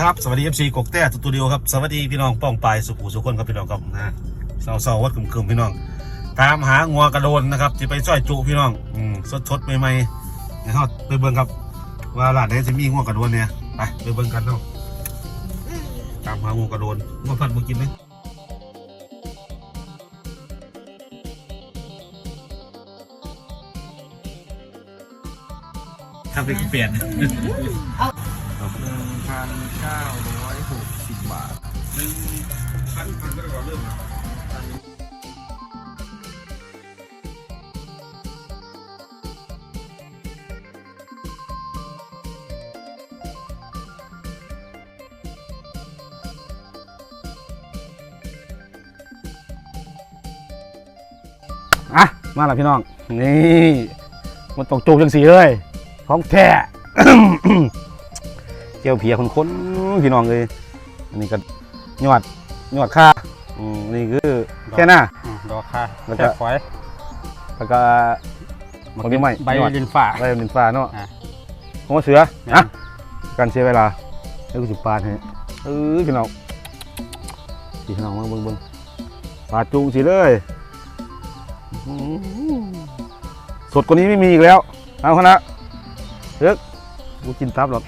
ครับ สวัสดี FC กกแต้สตูดิโอครับ สวัสดีพี่น้องป้องปลายสุขุสุขคนครับพี่น้องครับนะเศร้าๆวัดคึมๆพี่น้อง ตามหางัวกระโดนนะครับที่ไปจ้อยจุพี่น้องอืมสดๆใหม่ๆนะครับไปเบิ่งครับ ว่าร้านไหนจะมีงัวกระโดนเนี่ยไปไปเบิ่งกันเนาะตามหางัวกระโดนงัวพันธุ์มากินไหมทำเป็นเปลี่ยนหนึ่ง พันเก้าร้อยหกสิบบาทหนึ่งพันพันก็ได้อนเริ่มอะ มาแล้วพี่น้อง นี่ มันตกจูกจังสีเลย ของแท้ เจียวเพียคนๆพี่น้องเลยอันนี้ก็ยอดยอดค่าอืมนี่คือแค่หน้าดอกค่ะแล้วก็ แค่ฝอยแล้วก็ ของนี้ไม่ใบยอด ลินฟ้าใบลินฟ้าเนาะอะหัวเสืออะการเสียเวลาแล้วกูจะปาดให้เออพี่น้องพี่น้องมาเบิ่งเบิ่งปาดจุงสิเลยอื้อหือสดกว่านี้ไม่มีอีกแล้ว เอาคณะเลิกกูกินตับหรอก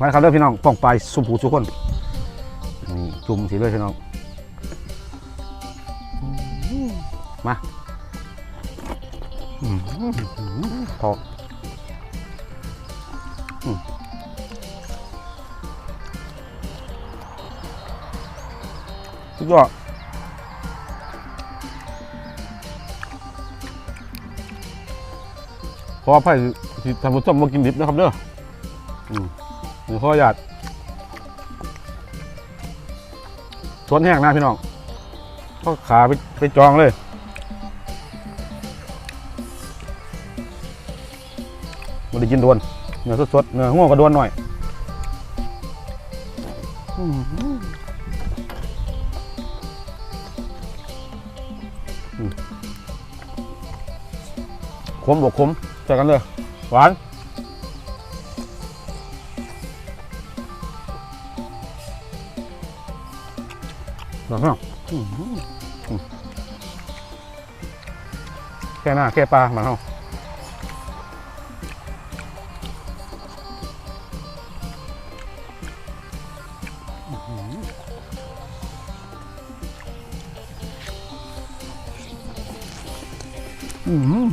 มาครับเด้อพี่น้องป้องไปสุผูสุกคนนี่จุ่มสิเลยพี่น้องมาอื้อหือพอสุดยอดขออภัยที่ท่านผู้ชมมากินดิบนะครับเด้อ อืมหรือขออนุญาตสวนแห้งนะพี่น้องก็ขาไปไปจองเลยมันได้กินโดวนเนื้อสดๆเนื้อหัวก็โดวนหน่อยอื้อหืออืมขมบอกขมใส่กันเลย หวาน หวานมากอื้อหืออืมแค่หน้าแค่ปลามาเฮาอื้อหืออื้อหือ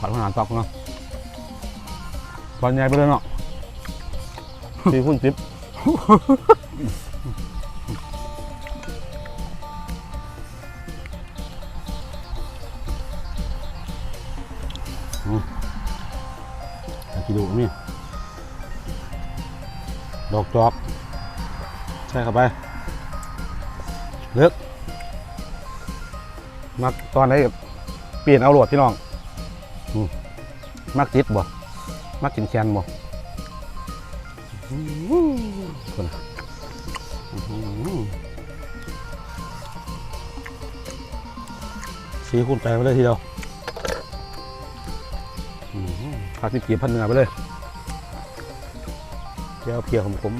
ปัดขนาดตอกเนาะ อนใหญ่ไปเลยเนาะสี่คูณสิบอืมอากิโลนี่ดอกจอกใส่เข้าไป เลิกมักตอนไหนก็เปลี่ยนเอาโหลดพี่น้อง มักติดบ่ มักกินแคนบ่คนสีคูณแปดไปเลยทีเดียวผักที่เกียบพันเนื้อไปเลยแก้วเพียของผม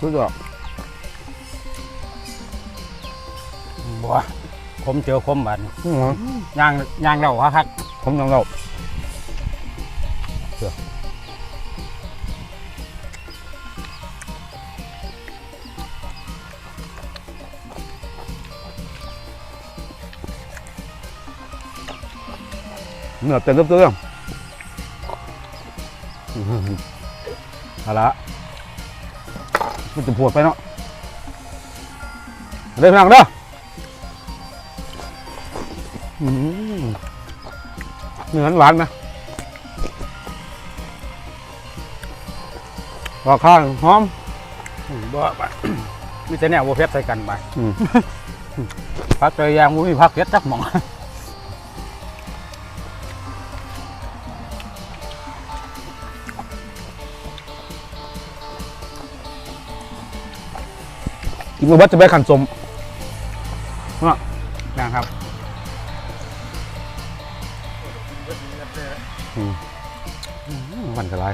อื้อหื บัวคมเจอคมบาดอื้อหือย่างย่างเราฮะครับผมยังเราเนื้อเต็มเตื้ออื้อหือเอาละมันจะปวดไปเนาะเดินทางเด้ออื้อหือ เนื้อหวานนะบอข้างหอมบ่ไปมีแต่แนวโวเพ็รใส่กันไปพักเตยยางมีพักเพชรจักหมองอีกมือวัดจะไปขันสมน่ะนะครับ อมันกระไร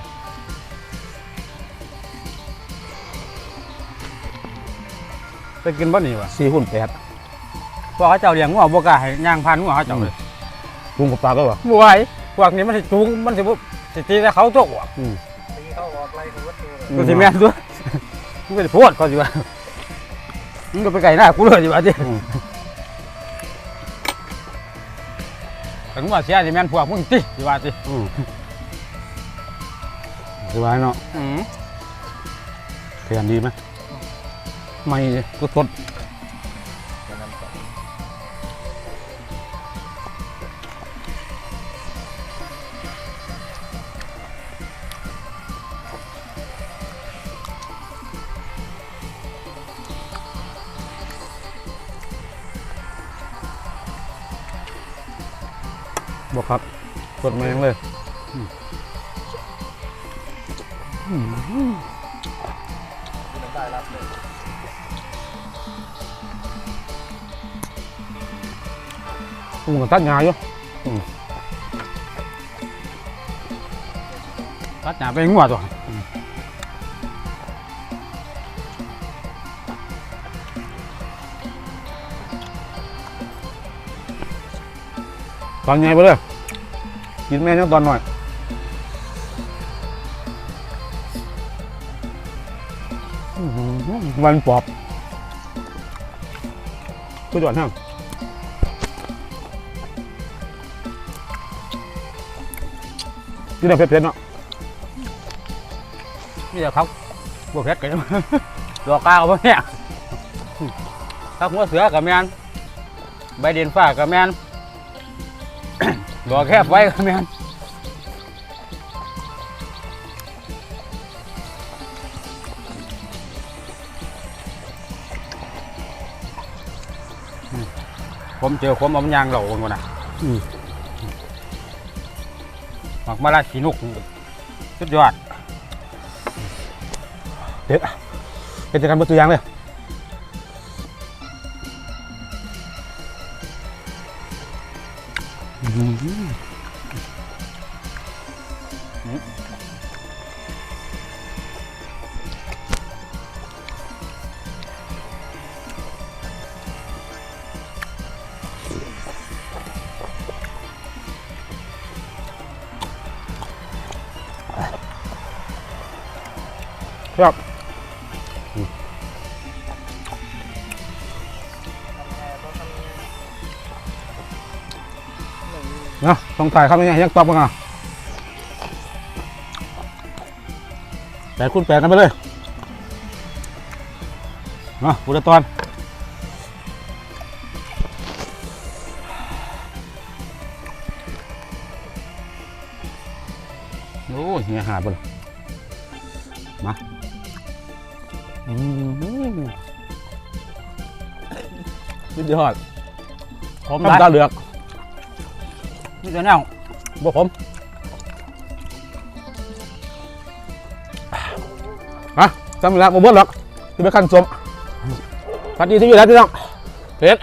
ไปกินบ่นี่วะสี่หุ่นแปดพวกเขาเจ้าเลี้ยงงัวบ่กล้าให้ย่างพันงัวเขาเจ้าเลยลุงกับปลาก็วะบ่ไหวพวกนี้มันสิจูงมันสิบ่สิตีแต่เขาตัวออกเขาออกไล่เขาวัดตัวกูสิแม่นตัวมึงก็สิโพดเขาสิว่ามึงก็ไปไก่หน้ากูเลยสิว่าจิ ถึงว่าเสียสิแม่นพวกมึงติสิว่าจิสบายเนาะอืมแทนดีไหมไม่ก็สด บอกครับสดแมงเลยอืมตัดงาอยู่ตัดหนาไปงัวตัว ตอนไงไปเลยกินแม่ยังตอนหน่อยวันปอบก็จอดห้างกินแต่เผ็ดๆเนาะนี่เดี๋ยวเขาบวกเพชรกันดอกกาวบ่เนี่ยทักหัวเสือกับแมนใบเดียนฟ้ากับแมน ดอกแคบไว้กับแมนอืมผมเจอผมเอามันยางเหล่าคนก่อนนะอืมหมักมาลาขีนุกสุดยอดเป็นจัดการบนตัวอย่างเลย ครับ เนาะต้องถ่ายครับนี่ยักตอบกันอะแปดคูณแปดกันไปเลยเนาะบุรตอนโอ้ยเฮียหาดไปเลยมาอืมสุดยอดผมน้ำได้ตาเหลือก นี่ตัวแนวบ่ผมฮะจำเวลาบ่เบิดหรอกที่ไปขั้นสมพัดดีที่อยู่แล้วพี่น้องเผ็ด